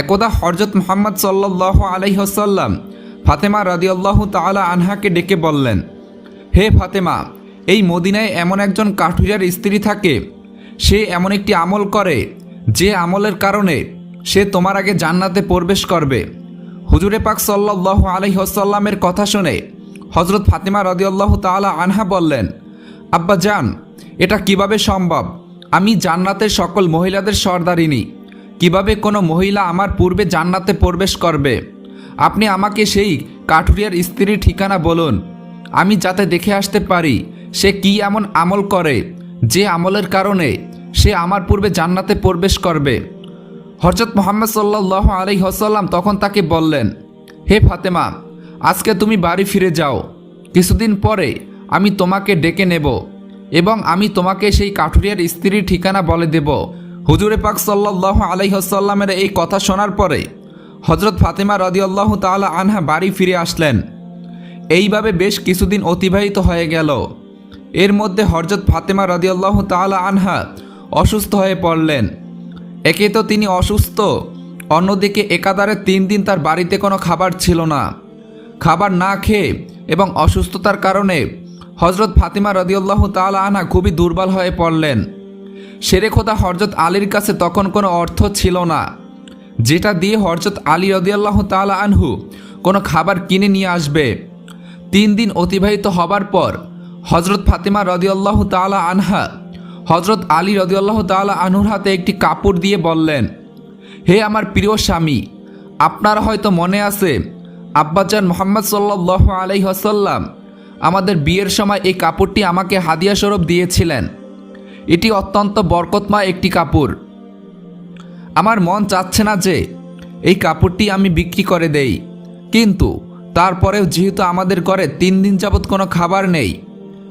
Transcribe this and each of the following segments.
একদা হরজত মোহাম্মদ সাল্লাহ আলহিহসাল্লাম ফাতেমা রাদিয়াল্লাহ তালা আনহাকে ডেকে বললেন, হে ফাতেমা, এই মদিনায় এমন একজন কাঠুরিয়ার স্ত্রী থাকে, সে এমন একটি আমল করে, যে আমলের কারণে সে তোমার আগে জান্নাতে প্রবেশ করবে। হুজুরে পাক সাল্লাহ আলহিহসাল্লামের কথা শুনে হজরত ফাতেমা রদিয়াল্লাহ তালা আনহা বললেন, আব্বা যান এটা কীভাবে সম্ভব? আমি জান্নাতের সকল মহিলাদের সর্দারিনী। কীভাবে কোনো মহিলা আমার পূর্বে জান্নাতে প্রবেশ করবে? আপনি আমাকে সেই কাঠুরিয়ার স্ত্রীর ঠিকানা বলুন। আমি যাতে দেখে আসতে পারি সে কি এমন আমল করে, যে আমলের কারণে সে আমার পূর্বে জান্নাতে প্রবেশ করবে। হরজত মোহাম্মদ সাল্লাহ আলি হসাল্লাম তখন তাকে বললেন, হে ফাতেমা, আজকে তুমি বাড়ি ফিরে যাও। কিছুদিন পরে আমি তোমাকে ডেকে নেব এবং আমি তোমাকে সেই কাঠুরিয়ার স্ত্রীর ঠিকানা বলে দেব। হুজুরে পাক সাল্লাহ আলাইহসাল্লামের এই কথা শোনার পরে হজরত ফাতেমা রদিয়াল্লাহ তাআলা আনহা বাড়ি ফিরে আসলেন। এইভাবে বেশ কিছুদিন অতিবাহিত হয়ে গেল। এর মধ্যে হরজত ফাতেমা রদিয়াল্লাহ তাআলা আনহা অসুস্থ হয়ে পড়লেন। একে তো তিনি অসুস্থ, অন্যদিকে একাধারে তিন দিন তার বাড়িতে কোনো খাবার ছিল না। খাবার না খেয়ে এবং অসুস্থতার কারণে হজরত ফাতিমা রদিউল্লাহ তাল আনা খুবই দুর্বল হয়ে পড়লেন। সেরে খোদা হরজত আলীর কাছে তখন কোনো অর্থ ছিল না। যেটা দিয়ে হরজত আলী রদিয়াল্লাহ তাল আনহু কোনো খাবার কিনে নিয়ে আসবে। তিন দিন অতিবাহিত হবার পর হজরত ফাতিমা রদিউল্লাহ তালা আনহা হজরত আলী রদিউল্লাহ তালা আনহুর হাতে একটি কাপড় দিয়ে বললেন, হে আমার প্রিয় স্বামী, আপনার হয়তো মনে আছে, আব্বাজান মোহাম্মদ সাল্লাহ আলাইহসাল্লাম আমাদের বিয়ের সময় এই কাপড়টি আমাকে হাদিয়া স্বরূপ দিয়েছিলেন। এটি অত্যন্ত বরকতময় একটি কাপড়। আমার মন চাচ্ছে না যে এই কাপড়টি আমি বিক্রি করে দেই। কিন্তু তারপরেও যেহেতু আমাদের ঘরে তিন দিন যাবৎ কোনো খাবার নেই,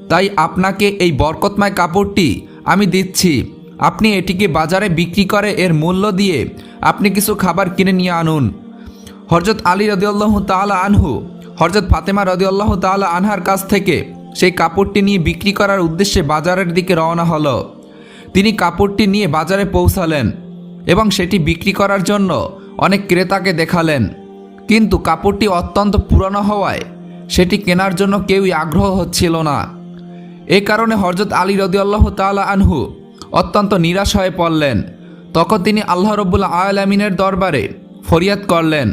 তাই আপনাকে এই বরকতময় কাপড়টি আমি দিচ্ছি। আপনি এটিকে বাজারে বিক্রি করে এর মূল্য দিয়ে আপনি কিছু খাবার কিনে নিয়ে আনুন। হরজত আলী রদিউল্লাহ তালা আনহু হরজত ফাতেমা রদিউল্লাহ তালা আনহার কাছ থেকে সেই কাপড়টি নিয়ে বিক্রি করার উদ্দেশ্যে বাজারের দিকে রওনা হলো। তিনি কাপড়টি নিয়ে বাজারে পৌঁছালেন এবং সেটি বিক্রি করার জন্য অনেক ক্রেতাকে দেখালেন। কিন্তু কাপড়টি অত্যন্ত পুরনো হওয়ায় সেটি কেনার জন্য কেউই আগ্রহ হচ্ছিল না। এ কারণে হরজত আলী রদিউল্লাহ তালা আনহু অত্যন্ত নিরাশ হয়ে পড়লেন। তখন তিনি আল্লাহ রব্বুল আয়ালামিনের দরবারে ফরিয়াদ করলেন,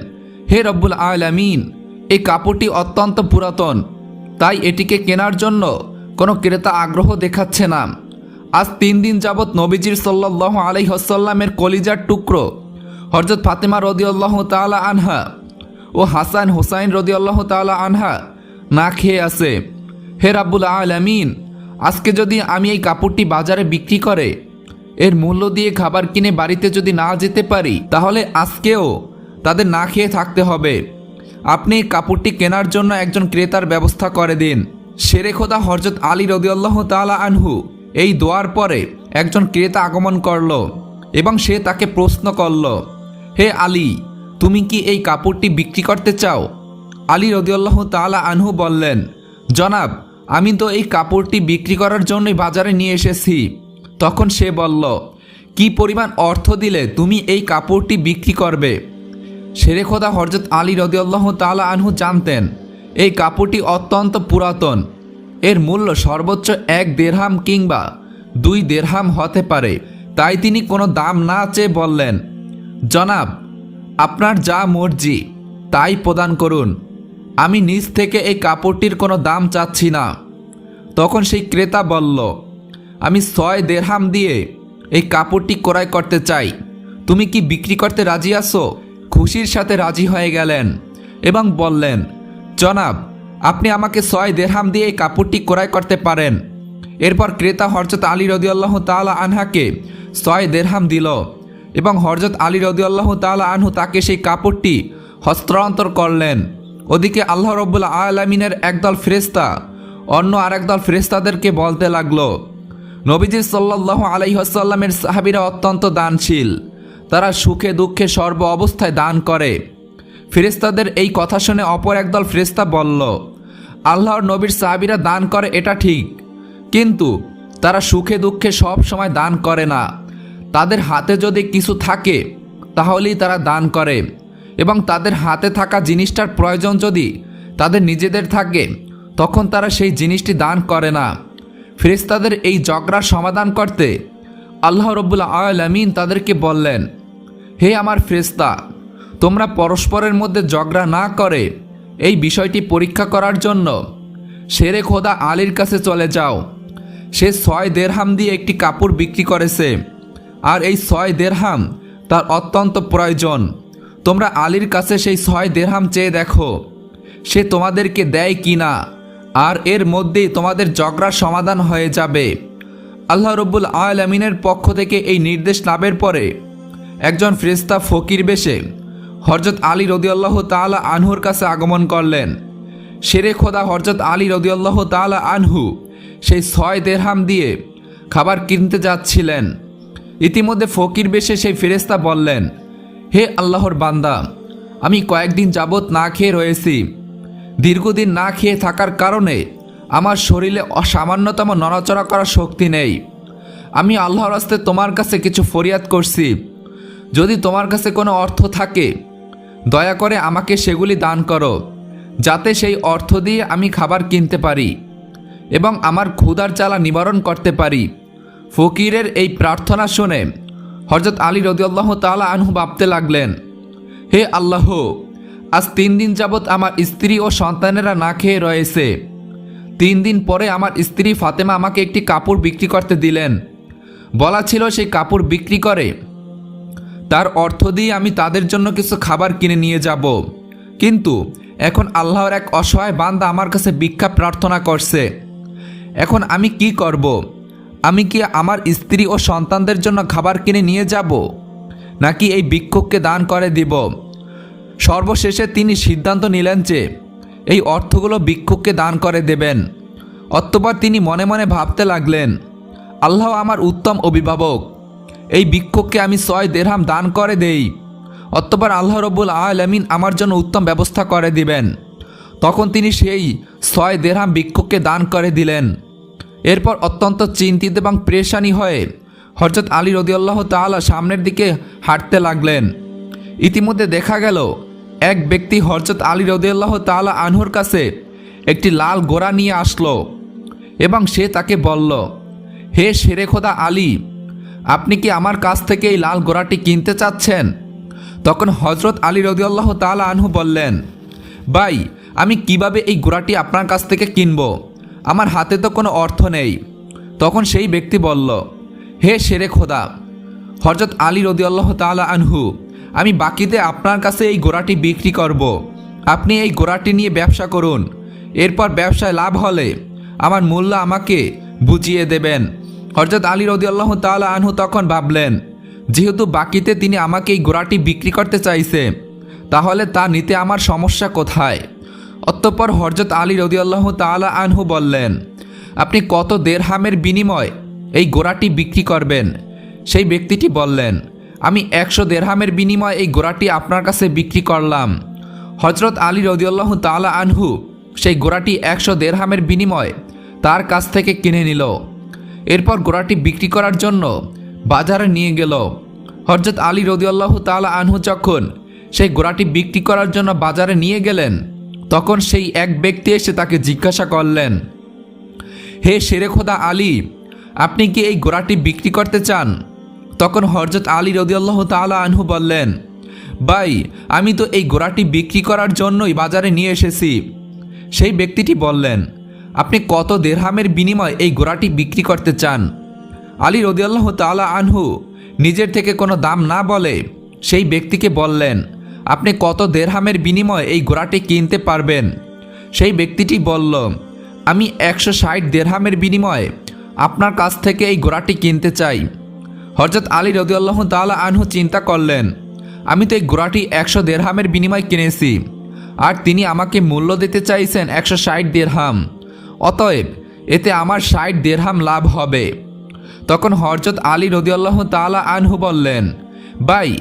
হে রব্বুল আয়ালামিন এই কাপড়টি অত্যন্ত পুরাতন। তাই এটিকে কেনার জন্য কোনো ক্রেতা আগ্রহ দেখাচ্ছে না। আজ তিন দিন যাবৎ নবীজির সাল্লাহ আলাইহসাল্লামের কলিজার টুকরো হরজত ফাতেমা রদিউল্লাহ তালা আনহা ও হাসান হোসাইন রদিউল্লাহ তালা আনহা না খেয়ে আছে। হে রাব্বুল আলামিন, আজকে যদি আমি এই কাপড়টি বাজারে বিক্রি করে, এর মূল্য দিয়ে খাবার কিনে বাড়িতে যদি না যেতে পারি, তাহলে আজকেও তাদের না খেয়ে থাকতে হবে। আপনি কাপড়টি কেনার জন্য একজন ক্রেতার ব্যবস্থা করে দিন। শেরে খোদা হরজত আলী রদিউল্লাহ তালা আনহু এই দোয়ার পরে একজন ক্রেতা আগমন করল এবং সে তাকে প্রশ্ন করল, হে আলী, তুমি কি এই কাপড়টি বিক্রি করতে চাও? আলী রদিউল্লাহ তালা আনহু বললেন, জনাব, আমি তো এই কাপড়টি বিক্রি করার জন্যই বাজারে নিয়ে এসেছি। তখন সে বলল, কি পরিমাণ অর্থ দিলে তুমি এই কাপড়টি বিক্রি করবে? শেরে খোদা হরজত আলী রদিউল্লাহ তালা আনহু জানতেন, এই কাপড়টি অত্যন্ত পুরাতন। এর মূল্য সর্বোচ্চ এক দেড়হাম কিংবা দুই দেড়হাম হতে পারে, তাই তিনি কোনো দাম না চেয়ে বললেন, জনাব, আপনার যা মর্জি, তাই প্রদান করুন। আমি নিজ থেকে এই কাপড়টির কোনো দাম চাচ্ছি না। তখন সেই ক্রেতা বলল, আমি ছয় দেড়হাম দিয়ে এই কাপড়টি ক্রয় করতে চাই। তুমি কি বিক্রি করতে রাজি আছো? খুশির সাথে রাজি হয়ে গেলেন এবং বললেন, জনাব, আপনি আমাকে ছয় দেড়হাম দিয়ে এই কাপড়টি ক্রয় করতে পারেন। এরপর ক্রেতা হরজত আলী রদিউল্লাহ তালা আনহাকে ছয় দেড়হাম দিল এবং হরজত আলী রদিউল্লাহ তালা আনহু তাকে সেই কাপড়টি হস্তান্তর করলেন। ওদিকে আল্লাহ রব্বুল্লা আলমিনের একদল ফেরেস্তা অন্য আরেক দল ফেরেস্তাদেরকে বলতে লাগল, নবীজি সাল্লাহ আলাইহাসাল্লামের সাহাবিরা অত্যন্ত দানশীল। তারা সুখে দুঃখে সর্ব অবস্থায় দান করে। ফেরেস্তাদের এই কথা শুনে অপর একদল ফেরেস্তা বলল, আল্লাহর নবীর সাহাবিরা দান করে, এটা ঠিক। কিন্তু তারা সুখে দুঃখে সব সময় দান করে না। তাদের হাতে যদি কিছু থাকে, তাহলেই তারা দান করে। এবং তাদের হাতে থাকা জিনিসটার প্রয়োজন যদি তাদের নিজেদের থাকে, তখন তারা সেই জিনিসটি দান করে না। ফেরেশতাদের এই ঝগড়ার সমাধান করতে আল্লাহ রব্বুল আলমিন তাদেরকে বললেন হে আমার ফেরেশতা, তোমরা পরস্পরের মধ্যে ঝগড়া না করে এই বিষয়টি পরীক্ষা করার জন্য শেরে খোদা আলীর কাছে চলে যাও। সে ছয় দেড়হাম দিয়ে একটি কাপড় বিক্রি করেছে, আর এই ছয় দেড়হাম তার অত্যন্ত প্রয়োজন। তোমরা আলীর কাছে সেই ছয় দেড়হাম চেয়ে দেখো, সে তোমাদেরকে দেয় কি না, আর এর মধ্যেই তোমাদের ঝগড়ার সমাধান হয়ে যাবে। আল্লাহ রব্বুল আলমিনের পক্ষ থেকে এই নির্দেশ লাভের পরে একজন ফ্রেস্তা ফকির বেশে হরজত আলী রদিয়াল্লাহ তালা আনহুর কাছে আগমন করলেন। শেরে খোদা হরজত আলী রদিয়াল্লাহ তালা আনহু সেই ছয় দেড়হাম দিয়ে খাবার কিনতে যাচ্ছিলেন। ইতিমধ্যে ফকির বেশে সেই ফেরেস্তা বললেন, হে আল্লাহর বান্দা, আমি কয়েকদিন যাবৎ না খেয়ে রয়েছি। দীর্ঘদিন না খেয়ে থাকার কারণে আমার শরীরে অসামান্যতম নড়াচড়া করার শক্তি নেই। আমি আল্লাহর রাস্তে তোমার কাছে কিছু ফরিয়াদ করছি। যদি তোমার কাছে কোনো অর্থ থাকে, দয়া করে আমাকে সেগুলি দান করো, যাতে সেই অর্থ দিয়ে আমি খাবার কিনতে পারি এবং আমার ক্ষুধার চালা নিবারণ করতে পারি। ফকিরের এই প্রার্থনা শুনে হজরত আলী রদিয়াল্লাহ তালা আনহু ভাবতে লাগলেন, হে আল্লাহ, আজ তিন দিন যাবৎ আমার স্ত্রী ও সন্তানেরা না খেয়ে রয়েছে। তিন দিন পরে আমার স্ত্রী ফাতেমা আমাকে একটি কাপড় বিক্রি করতে দিলেন। বলা ছিল সেই কাপড় বিক্রি করে তার অর্থ দিয়ে আমি তাদের জন্য কিছু খাবার কিনে নিয়ে যাব। কিন্তু এখন আল্লাহর এক অসহায় বান্দা আমার কাছে ভিক্ষা প্রার্থনা করছে। এখন আমি কি করব? আমি কি আমার স্ত্রী ও সন্তানদের জন্য খাবার কিনে নিয়ে যাব? নাকি এই ভিক্ষুককে দান করে দিব? সর্বশেষে তিনি সিদ্ধান্ত নিলেন যে এই অর্থগুলো ভিক্ষুককে দান করে দেবেন। অতঃপর তিনি মনে মনে ভাবতে লাগলেন, আল্লাহ আমার উত্তম অভিভাবক। এই ভিক্ষুককে আমি ছয় দেড়হাম দান করে দেই। অতঃপর আল্লাহ রব্বুল আলমিন আমার জন্য উত্তম ব্যবস্থা করে দিবেন। তখন তিনি সেই ছয় দেড়হাম ভিক্ষুককে দান করে দিলেন। এরপর অত্যন্ত চিন্তিত এবং প্রেশানি হয়ে হরজত আলী রদিয়াল্লাহ তাআলা সামনের দিকে হাঁটতে লাগলেন। ইতিমধ্যে দেখা গেল, এক ব্যক্তি হরজত আলী রদিয়াল্লাহ তাআলা আনহুর কাছে একটি লাল গোড়া নিয়ে আসলো এবং সে তাকে বলল, হে শেরে খোদা আলী আপনি কি আমার কাছ থেকে এই লাল গোড়াটি কিনতে চাচ্ছেন? তখন হজরত আলী রদিয়াল্লাহ তাআলা আনহু বললেন, ভাই, আমি কীভাবে এই গোড়াটি আপনার কাছ থেকে কিনব? আমার হাতে তো কোনো অর্থ নেই। তখন সেই ব্যক্তি বলল, হে শেরে খোদা হজরত আলী রদিয়াল্লাহ তাআলা আনহু, আমি বাকিতে আপনার কাছে এই গোড়াটি বিক্রি করব। আপনি এই গোড়াটি নিয়ে ব্যবসা করুন। এরপর ব্যবসায় লাভ হলে আমার মূল্য আমাকে বুঝিয়ে দেবেন। হরজত আলী রদিয়াল্লাহ তাআলা আনহু তখন ভাবলেন, যেহেতু বাকিতে তিনি আমাকে এই গোড়াটি বিক্রি করতে চাইছে, তাহলে তা নিতে আমার সমস্যা কোথায়? অতঃপর হরজত আলী রদিয়াল্লাহ তাআলা আনহু বললেন, আপনি কত দেড়হামের বিনিময় এই গোড়াটি বিক্রি করবেন? সেই ব্যক্তিটি বললেন, আমি একশো দেড়হামের বিনিময়ে এই গোড়াটি আপনার কাছে বিক্রি করলাম। হজরত আলী রদিয়াল্লাহ তাআলা আনহু সেই গোড়াটি একশো দেড়হামের বিনিময় তার কাছ থেকে কিনে নিল। এরপর গোড়াটি বিক্রি করার জন্য বাজারে নিয়ে গেল। হজরত আলী রদিয়াল্লাহ তাআলা আনহু যখন সেই গোড়াটি বিক্রি করার জন্য বাজারে নিয়ে গেলেন, তখন সেই এক ব্যক্তি এসে তাকে জিজ্ঞাসা করলেন, হে শেরে খোদা আলী, আপনি কি এই গোড়াটি বিক্রি করতে চান? তখন হরজত আলী রদিয়াল্লাহ তাআলা আনহু বললেন, ভাই, আমি তো এই গোড়াটি বিক্রি করার জন্যই বাজারে নিয়ে এসেছি। সেই ব্যক্তিটি বললেন আপনি কত দেড়হামের বিনিময় এই গোড়াটি বিক্রি করতে চান? আলী রদিয়াল্লাহ তাআলা আনহু নিজের থেকে কোনো দাম না বলে সেই ব্যক্তিকে বললেন, আপনি কত দেড়হামের বিনিময় এই ঘোড়াটি কিনতে পারবেন? সেই ব্যক্তিটি বলল, আমি একশো ষাট দেড়হামের বিনিময়ে আপনার কাছ থেকে এই ঘোড়াটি কিনতে চাই। হরজত আলী রদিউল্লাহ তাআলা আনহু চিন্তা করলেন, আমি তো এই ঘোড়াটি একশো দেড়হামের বিনিময়ে কিনেছি, আর তিনি আমাকে মূল্য দিতে চাইছেন একশো ষাট দেড়হাম। অতএব এতে আমার ষাট দেড়হাম লাভ হবে। তখন হরজত আলী রদিউল্লাহ তাআলা আনহু বললেন, ভাই,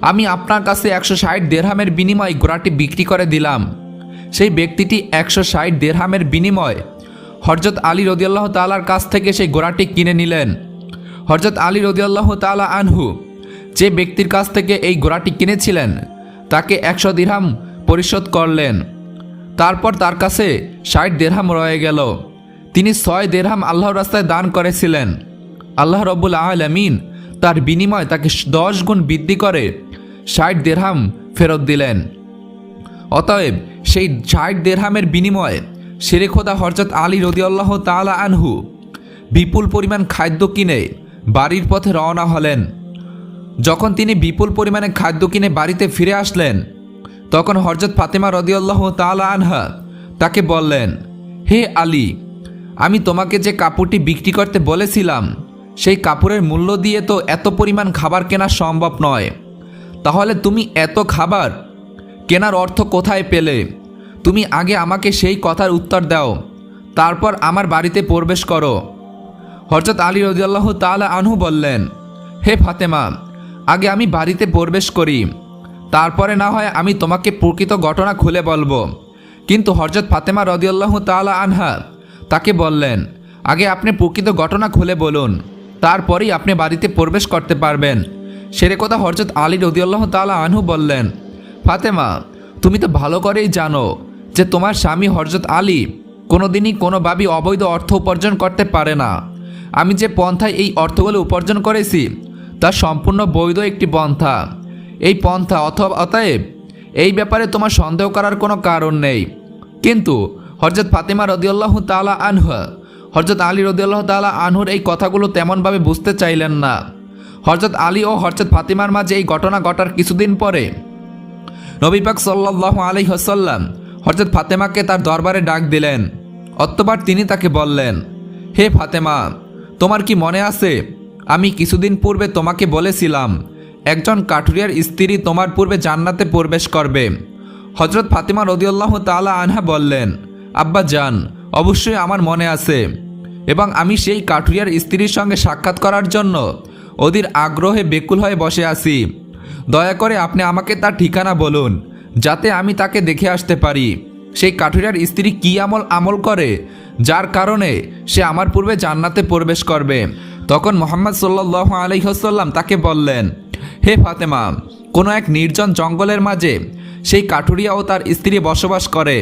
আমি আপনার কাছে একশো ষাট দেড়হামের বিনিময়ে ঘোড়াটি বিক্রি করে দিলাম। সেই ব্যক্তিটি একশো ষাট দেড়হামের বিনিময় হরজত আলী রদিয়াল্লাহ তালার কাছ থেকে সেই ঘোড়াটি কিনে নিলেন। হরজত আলী রদিয়াল্লাহ তালা আনহু যে ব্যক্তির কাছ থেকে এই ঘোড়াটি কিনেছিলেন, তাকে একশো দিরহাম পরিশোধ করলেন। তারপর তার কাছে ষাট দেড়হাম রয়ে গেল। তিনি ছয় দেড়হাম আল্লাহর রাস্তায় দান করেছিলেন। আল্লাহ রব্বুল আলমিন তার বিনিময় তাকে দশ গুণ বৃদ্ধি করে ষাট দেড়হাম ফেরত দিলেন। অতএব সেই ষাট দেড়হামের বিনিময়ে শেরেখোদা হরজত আলী রদিয়াল্লাহ তালা আনহু বিপুল পরিমাণ খাদ্য কিনে বাড়ির পথে রওনা হলেন। যখন তিনি বিপুল পরিমাণে খাদ্য কিনে বাড়িতে ফিরে আসলেন তখন হরজত ফাতেমা রদিয়াল্লাহ তালা আনহা তাকে বললেন, হে আলী, আমি তোমাকে যে কাপড়টি বিক্রি করতে বলেছিলাম, সেই কাপড়ের মূল্য দিয়ে তো এত পরিমাণ খাবার কেনা সম্ভব নয়। তাহলে তুমি এত খাবার কেনার অর্থ কোথায় পেলে? তুমি আগে আমাকে সেই কথার উত্তর দাও, তারপর আমার বাড়িতে প্রবেশ করো। হরজত আলী রদিয়াল্লাহ তালা আনহু বললেন, হে ফাতেমা, আগে আমি বাড়িতে প্রবেশ করি। তারপরে না হয় আমি তোমাকে প্রকৃত ঘটনা খুলে বলব। কিন্তু হরজত ফাতেমা রদিয়াল্লাহ তালা আনহা তাকে বললেন, আগে আপনি প্রকৃত ঘটনা খুলে বলুন, তারপরেই আপনি বাড়িতে প্রবেশ করতে পারবেন। সেরে কথা হরজত আলী রদিয়াল্লাহ তালা আনহু বললেন, ফাতেমা, তুমি তো ভালো করেই জানো যে তোমার স্বামী হরজত আলী কোনোদিনই কোনোভাবেই অবৈধ অর্থ উপার্জন করতে পারে না। আমি যে পন্থায় এই অর্থগুলো উপার্জন করেছি, তা সম্পূর্ণ বৈধ একটি পন্থা। এই পন্থা অথবা অতএব এই ব্যাপারে তোমার সন্দেহ করার কোনো কারণ নেই। কিন্তু হরজত ফাতেমা রদিউল্লাহ তালা আনহা হরজত আলী রদিউল্লাহ তালা আনহুর এই কথাগুলো তেমনভাবে বুঝতে চাইলেন না। হরজত আলী ও হরজত ফাতিমার মাঝে এই ঘটনা ঘটার কিছুদিন পরে নবী সাল্লাহ আলি হাসাল্লাম হরজত ফাতেমাকে তার দরবারে ডাক দিলেন। অতবার তিনি তাকে বললেন, হে ফাতেমা, তোমার কি মনে আছে? আমি কিছুদিন পূর্বে তোমাকে বলেছিলাম একজন কাঠুরিয়ার স্ত্রী তোমার পূর্বে জান্নাতে প্রবেশ করবে। হজরত ফাতিমা রদিউল্লাহ তালা আনহা বললেন, আব্বা যান অবশ্যই আমার মনে আছে। এবং আমি সেই কাঠুরিয়ার স্ত্রীর সঙ্গে সাক্ষাৎ করার জন্য ওদের আগ্রহে বেকুল হয়ে বসে আছি। দয়া করে আপনি আমাকে তার ঠিকানা বলুন, যাতে আমি তাকে দেখে আসতে পারি। সেই কাঠুরিয়ার স্ত্রী কি আমল আমল করে, যার কারণে সে আমার পূর্বে জান্নাতে প্রবেশ করবে? তখন মোহাম্মদ সাল্লাহ আলহিহসাল্লাম তাকে বললেন হে ফাতেমা, কোনো এক নির্জন জঙ্গলের মাঝে সেই কাঠুরিয়া ও তার স্ত্রী বসবাস করে।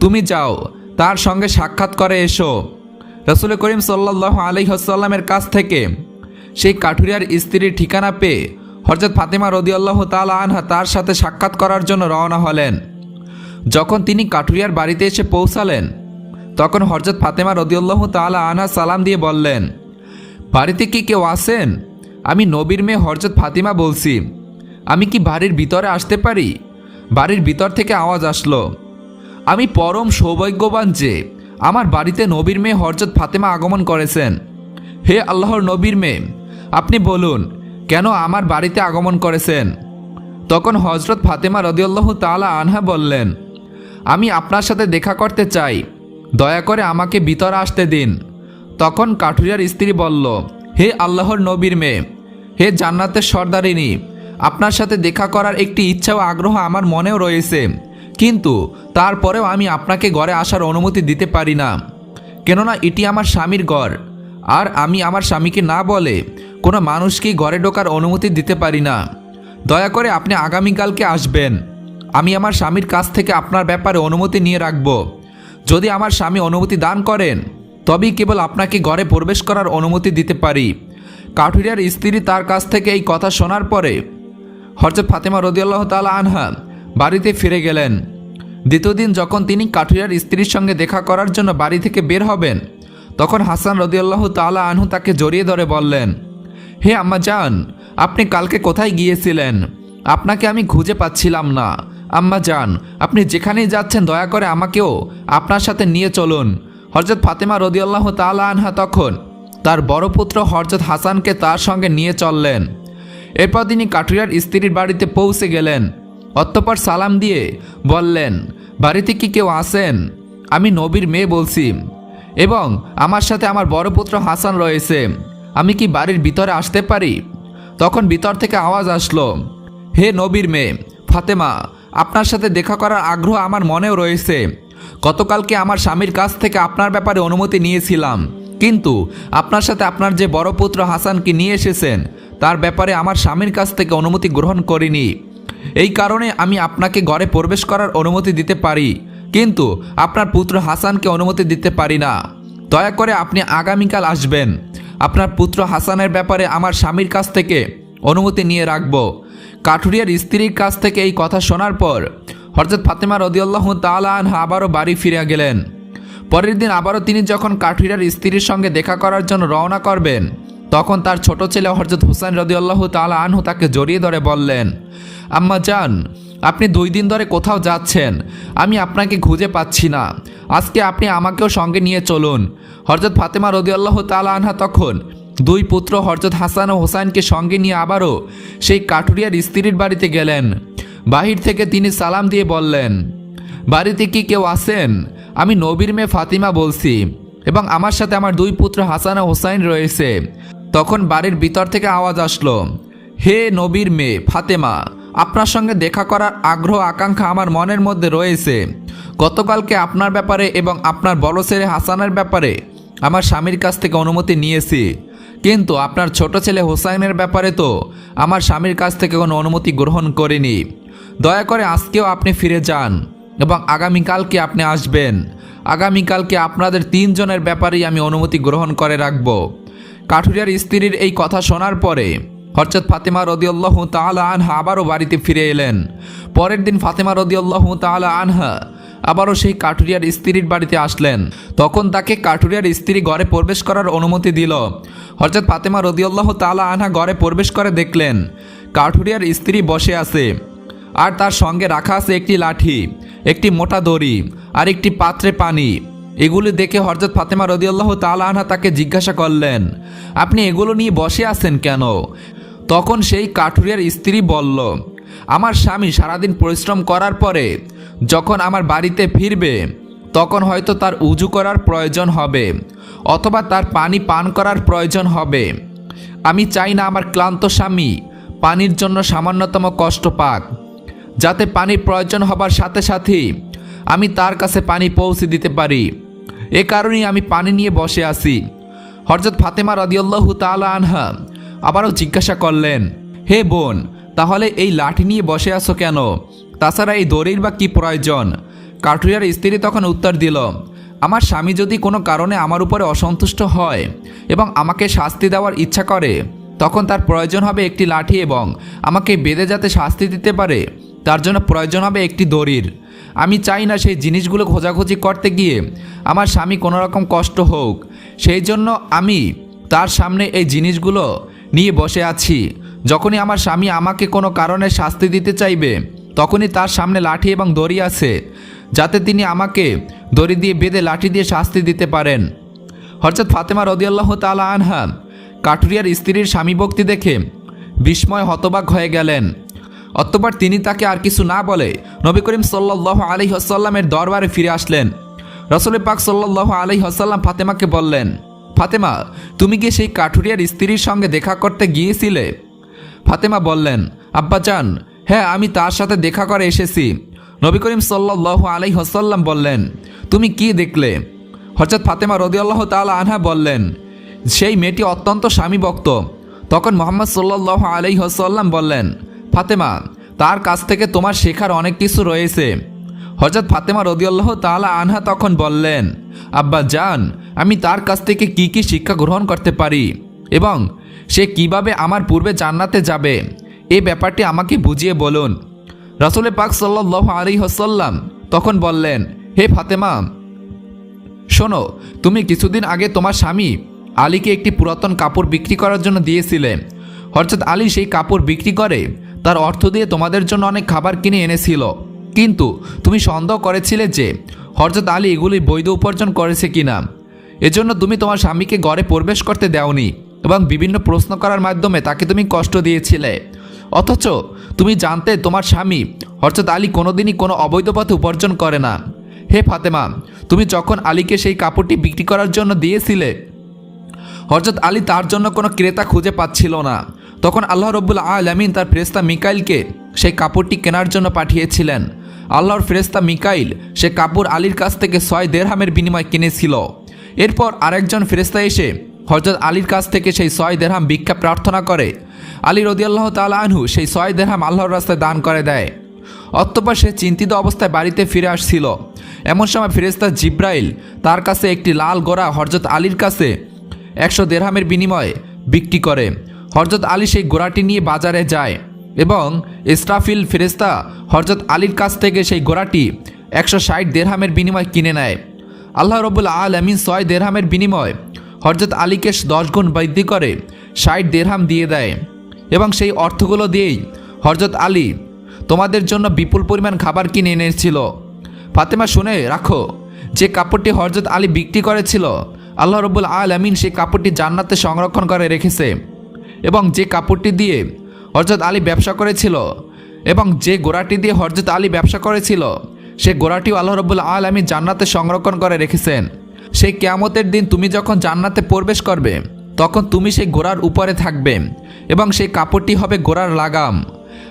তুমি যাও, তার সঙ্গে সাক্ষাৎ করে এসো। রসুল করিম সাল্লাহ আলহিহসাল্লামের কাছ থেকে সেই কাঠুরিয়ার স্ত্রীর ঠিকানা পেয়ে হরজত ফাতেমা রদিয়াল্লাহ তালা আনহা তার সাথে সাক্ষাৎ করার জন্য রওনা হলেন। যখন তিনি কাঠুরিয়ার বাড়িতে এসে পৌঁছালেন, তখন হরজত ফাতেমা রদিউল্লাহ তালা আনহা সালাম দিয়ে বললেন, বাড়িতে কি কেউ আসেন আমি নবীর মেয়ে হরজত ফাতিমা বলছি। আমি কি বাড়ির ভিতরে আসতে পারি? বাড়ির ভিতর থেকে আওয়াজ আসলো। আমি পরম সৌভাগ্যবান যে আমার বাড়িতে নবীর মেয়ে হরজত ফাতেমা আগমন করেছেন। হে আল্লাহর নবীর মেয়ে, আপনি বলুন, কেন আমার বাড়িতে আগমন করেছেন? তখন হজরত ফাতেমা রদিউল্লাহ তালা আনহা বললেন, আমি আপনার সাথে দেখা করতে চাই। দয়া করে আমাকে ভিতরে আসতে দিন। তখন কাঠুরিয়ার স্ত্রী বলল, হে আল্লাহর নবীর মেয়ে হে জান্নাতের সর্দারিনী, আপনার সাথে দেখা করার একটি ইচ্ছা ও আগ্রহ আমার মনেও রয়েছে। কিন্তু তারপরেও আমি আপনাকে ঘরে আসার অনুমতি দিতে পারি না। কেননা এটি আমার স্বামীর ঘর। আর আমি আমার স্বামীকে না বলে কোনো মানুষকেই ঘরে ঢোকার অনুমতি দিতে পারি না। দয়া করে আপনি আগামীকালকে আসবেন। আমি আমার স্বামীর কাছ থেকে আপনার ব্যাপারে অনুমতি নিয়ে রাখব। যদি আমার স্বামী অনুমতি দান করেন, তবেই কেবল আপনাকে ঘরে প্রবেশ করার অনুমতি দিতে পারি। কাঠুরিয়ার স্ত্রী তার কাছ থেকে এই কথা শোনার পরে হরজত ফাতেমা রদিয়াল্লাহ তালা আনহা বাড়িতে ফিরে গেলেন। দ্বিতীয় দিন যখন তিনি কাঠুরিয়ার স্ত্রীর সঙ্গে দেখা করার জন্য বাড়ি থেকে বের হবেন, তখন হাসান রদিয়াল্লাহ তালা আনহু তাকে জড়িয়ে ধরে বললেন, হে আম্মা যান আপনি কালকে কোথায় গিয়েছিলেন? আপনাকে আমি খুঁজে পাচ্ছিলাম না। আম্মা যান আপনি যেখানেই যাচ্ছেন দয়া করে আমাকেও আপনার সাথে নিয়ে চলুন। হরজত ফাতেমা রদিয়াল্লাহ তালা আনহা তখন তার বড় পুত্র হরজত হাসানকে তার সঙ্গে নিয়ে চললেন। এরপর তিনি কাঠুরিয়ার স্ত্রীর বাড়িতে পৌঁছে গেলেন। অতঃপর সালাম দিয়ে বললেন, বাড়িতে কি কেউ আসেন আমি নবীর মেয়ে বলছি এবং আমার সাথে আমার বড় পুত্র হাসান রয়েছে। আমি কি বাড়ির ভিতরে আসতে পারি? তখন ভিতর থেকে আওয়াজ আসলো, হে নবীর মেয়ে, ফাতেমা, আপনার সাথে দেখা করার আগ্রহ আমার মনেও রয়েছে। গতকালকে আমার স্বামীর কাছ থেকে আপনার ব্যাপারে অনুমতি নিয়েছিলাম। কিন্তু আপনার সাথে আপনার যে বড় পুত্র হাসানকে নিয়ে এসেছেন, তার ব্যাপারে আমার স্বামীর কাছ থেকে অনুমতি গ্রহণ করিনি। এই কারণে আমি আপনাকে ঘরে প্রবেশ করার অনুমতি দিতে পারি, কিন্তু আপনার পুত্র হাসানকে অনুমতি দিতে পারি না। দয়া করে আপনি আগামীকাল আসবেন। আপনার পুত্র হাসানের ব্যাপারে আমার স্বামীর কাছ থেকে অনুমতি নিয়ে রাখব। কাঠুরিয়ার স্ত্রীর কাছ থেকে এই কথা শোনার পর হরজত ফাতেমা রদিউল্লাহ তালা আনহা আবারও বাড়ি ফিরে গেলেন। পরের দিন আবারও তিনি যখন কাঠুরিয়ার স্ত্রীর সঙ্গে দেখা করার জন্য রওনা করবেন, তখন তার ছোট ছেলে হরজত হুসাইন রদিউল্লাহ তালা আনহু তাকে জড়িয়ে ধরে বললেন, আম্মা যান আপনি দুই দিন ধরে কোথাও যাচ্ছেন, আমি আপনাকে খুঁজে পাচ্ছি না। আজকে আপনি আমাকেও সঙ্গে নিয়ে চলুন। হরজত ফাতেমা রদিউল্লাহ তালা আনহা তখন দুই পুত্র হরজত হাসান ও হোসাইনকে সঙ্গে নিয়ে আবারও সেই কাঠুরিয়ার স্ত্রীর বাড়িতে গেলেন। বাহির থেকে তিনি সালাম দিয়ে বললেন বাড়িতে কি কেউ আছেন? আমি নবীর মেয়ে ফাতিমা বলছি, এবং আমার সাথে আমার দুই পুত্র হাসান ও হোসাইন রয়েছে। তখন বাড়ির ভিতর থেকে আওয়াজ আসলো, হে নবীর মেয়ে ফাতেমা, আপনার সঙ্গে দেখা করার আগ্রহ, আকাঙ্ক্ষা আমার মনের মধ্যে রয়েছে। গতকালকে আপনার ব্যাপারে এবং আপনার বড় ছেলে হাসানের ব্যাপারে আমার স্বামীর কাছ থেকে অনুমতি নিয়েছি। কিন্তু আপনার ছোট ছেলে হোসাইনের ব্যাপারে তো আমার স্বামীর কাছ থেকে কোনো অনুমতি গ্রহণ করিনি। দয়া করে আজকেও আপনি ফিরে যান। এবং আগামীকালকে আপনি আসবেন। আগামীকালকে আপনাদের তিনজনের ব্যাপারেই আমি অনুমতি গ্রহণ করে রাখব। কাঠুরিয়ার স্ত্রীর এই কথা শোনার পরে হরচত ফাতেমা রদিউল্লাহ তালা আনহা আবারও বাড়িতে ফিরে এলেন। পরের দিন ফাতেমা রদিউল্লাহ তালা আনহা আবারও সেই কাঠুরিয়ার স্ত্রীর বাড়িতে আসলেন। তখন তাকে কাঠুরিয়ার স্ত্রী ঘরে প্রবেশ করার অনুমতি দিল। হরচত ফাতেমা রদিউল্লাহ তালা আনহা ঘরে প্রবেশ করে দেখলেন, কাঠুরিয়ার স্ত্রী বসে আছে। আর তার সঙ্গে রাখা আছে একটি লাঠি, একটি মোটা দড়ি আর একটি পাত্রে পানি। এগুলি দেখে হরজত ফাতেমা রদিয়াল্লাহ তালা আনহা তাকে জিজ্ঞাসা করলেন, আপনি এগুলো নিয়ে বসে আছেন কেন? তখন সেই কাঠুরিয়ার স্ত্রী বলল, আমার স্বামী সারাদিন পরিশ্রম করার পরে যখন আমার বাড়িতে ফিরবে, তখন হয়তো তার উজু করার প্রয়োজন হবে অথবা তার পানি পান করার প্রয়োজন হবে। আমি চাই না আমার ক্লান্ত স্বামী পানির জন্য সামান্যতম কষ্ট পাক। যাতে পানির প্রয়োজন হবার সাথে সাথেই আমি তার কাছে পানি পৌঁছে দিতে পারি। এ কারণেই আমি পানি নিয়ে বসে আছি। হরজত ফাতেমা রদিয়াল্লাহু তালা আনহা আবারও জিজ্ঞাসা করলেন, হে বোন, তাহলে এই লাঠি নিয়ে বসে আছো কেন? তাছাড়া এই দড়ির বা কি প্রয়োজন? কাঠুরিয়ার স্ত্রী তখন উত্তর দিল, আমার স্বামী যদি কোনো কারণে আমার উপরে অসন্তুষ্ট হয় এবং আমাকে শাস্তি দেওয়ার ইচ্ছা করে, তখন তার প্রয়োজন হবে একটি লাঠি এবং আমাকে বেঁধে যাতে শাস্তি দিতে পারে। তার জন্য প্রয়োজন হবে একটি দড়ির। আমি চাই না সেই জিনিসগুলো খোঁজাখুঁজি করতে গিয়ে আমার স্বামী কোনো রকম কষ্ট হোক। সেই জন্য আমি তার সামনে এই জিনিসগুলো নিয়ে বসে আছি। যখনই আমার স্বামী আমাকে কোনো কারণে শাস্তি দিতে চাইবে, তখনই তার সামনে লাঠি এবং দড়ি আছে, যাতে তিনি আমাকে দড়ি দিয়ে বেঁধে লাঠি দিয়ে শাস্তি দিতে পারেন। হরচত ফাতেমা রদিয়াল্লাহ তালা আনহা কাঠুরিয়ার স্ত্রীর স্বামী ভক্তি দেখে বিস্ময় হতবাক হয়ে গেলেন। অতঃপর তিনি তাকে আর কিছু না বলে নবী করিম সাল্লাহ আলি হাসাল্লামের দরবারে ফিরে আসলেন। রসুল পাক সাল্লাহ আলি হাসাল্লাম ফাতেমাকে বললেন, ফাতেমা, তুমি কি সেই কাঠুরিয়ার স্ত্রীর সঙ্গে দেখা করতে গিয়েছিলে? ফাতেমা বললেন আব্বাজান হ্যাঁ আমি তার সাথে দেখা করে এসেছি। নবী করিম সাল্লাহ আলি হাসাল্লাম বললেন, তুমি কি দেখলে? হঠাৎ ফাতেমা রদিয়াল্লাহ তালা আনহা বললেন, সেই মেয়েটি অত্যন্ত স্বামীভক্ত। তখন মোহাম্মদ সাল্লাহ আলি হাসাল্লাম বললেন ফাতেমা, তার কাছ থেকে তোমার শেখার অনেক কিছু রয়েছে। হজরত ফাতেমা রদিয়াল্লাহ তালা আনহা তখন বললেন, আব্বা জান, আমি তার কাছ থেকে কি কি শিক্ষা গ্রহণ করতে পারি এবং সে কীভাবে আমার পূর্বে জান্নাতে যাবে? এই ব্যাপারটি আমাকে বুঝিয়ে বলুন। রসুল পাক সাল্লাহ আলী হাসাল্লাম তখন বললেন, হে ফাতেমা, শোনো, তুমি কিছুদিন আগে তোমার স্বামী আলীকে একটি পুরাতন কাপড় বিক্রি করার জন্য দিয়েছিলে। হরচত আলী সেই কাপড় বিক্রি করে তার অর্থ দিয়ে তোমাদের জন্য অনেক খাবার কিনে এনেছিল। কিন্তু তুমি সন্দেহ করেছিলে যে হরজত আলী এগুলি বৈধ উপার্জন করেছে কিনা। এজন্য তুমি তোমার স্বামীকে ঘরে প্রবেশ করতে দেওনি এবং বিভিন্ন প্রশ্ন করার মাধ্যমে তাকে তুমি কষ্ট দিয়েছিলে। অথচ তুমি জানতে তোমার স্বামী হরজত আলী কোনোদিনই কোনো অবৈধ পথে উপার্জন করে না। হে ফাতেমা, তুমি যখন আলীকে সেই কাপড়টি বিক্রি করার জন্য দিয়েছিলে হরজত আলী তার জন্য কোনো ক্রেতা খুঁজে পাচ্ছিল না। তখন আল্লাহ রব্বুল আলমিন তার ফেরেস্তা মিকাইলকে সেই কাপড়টি কেনার জন্য পাঠিয়েছিলেন। আল্লাহর ফেরেস্তা মিকাইল সে কাপড় আলীর কাছ থেকে ছয় দেড়হামের বিনিময় কিনেছিল। এরপর আরেকজন ফেরেস্তা এসে হজরত আলীর কাছ থেকে সেই ছয় দেড়হাম ভিক্ষা প্রার্থনা করে। আলী রদিয়াল্লাহ তাল আনহু সেই ছয় দেড়হাম আল্লাহর রাস্তায় দান করে দেয়। অতঃপর সে চিন্তিত অবস্থায় বাড়িতে ফিরে আসছিল। এমন সময় ফেরেস্তা জিব্রাইল তার কাছে একটি লাল গোড়া হরজত আলীর কাছে একশো দেড়হামের বিনিময়ে বিক্রি করে। হরজত আলী সেই গোড়াটি নিয়ে বাজারে যায় এবং ইসরাফিল ফেরেস্তা হরজত আলীর কাছ থেকে সেই গোড়াটি একশো ষাট দেড়হামের বিনিময় কিনে নেয়। আল্লাহ রবুল আল আমিন ছয় দেড়হামের বিনিময় হরজত আলীকে দশ গুণ বৃদ্ধি করে ষাট দেড়হাম দিয়ে দেয় এবং সেই অর্থগুলো দিয়েই হরজত আলী তোমাদের জন্য বিপুল পরিমাণ খাবার কিনে এনেছিল। ফাতেমা শুনে, রাখো, যে কাপড়টি হরজত আলী বিক্রি করেছিল, আল্লাহ রবুল আল আমিন সেই কাপড়টি জান্নাতে সংরক্ষণ করে রেখেছে। এবং যে কাপড়টি দিয়ে হরজত আলী ব্যবসা করেছিল এবং যে গোড়াটি দিয়ে হরজত আলী ব্যবসা করেছিল, সে গোড়াটিও আল্লাহ রবুল আল আমি জান্নাতে সংরক্ষণ করে রেখেছেন। সেই কেয়ামতের দিন তুমি যখন জান্নাতে প্রবেশ করবে, তখন তুমি সেই গোড়ার উপরে থাকবে এবং সেই কাপড়টি হবে গোড়ার লাগাম।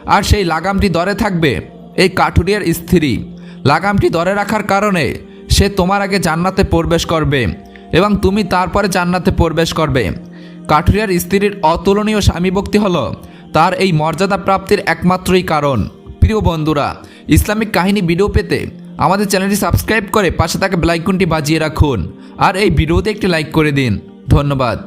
আর সেই লাগামটি দরে থাকবে এই কাঠুরিয়ার স্ত্রী। লাগামটি দরে রাখার কারণে সে তোমার আগে জান্নাতে প্রবেশ করবে এবং তুমি তারপরে জান্নাতে প্রবেশ করবে। কাঠুরিয়ার স্ত্রীর অতুলনীয় স্বামী ভক্তি হল তার এই মর্যাদা প্রাপ্তির একমাত্রই কারণ। প্রিয় বন্ধুরা, ইসলামিক কাহিনী ভিডিও পেতে আমাদের চ্যানেলটি সাবস্ক্রাইব করে পাশে থাকা ব্লাইকনটি বাজিয়ে রাখুন। আর এই ভিডিওতে একটি লাইক করে দিন। ধন্যবাদ।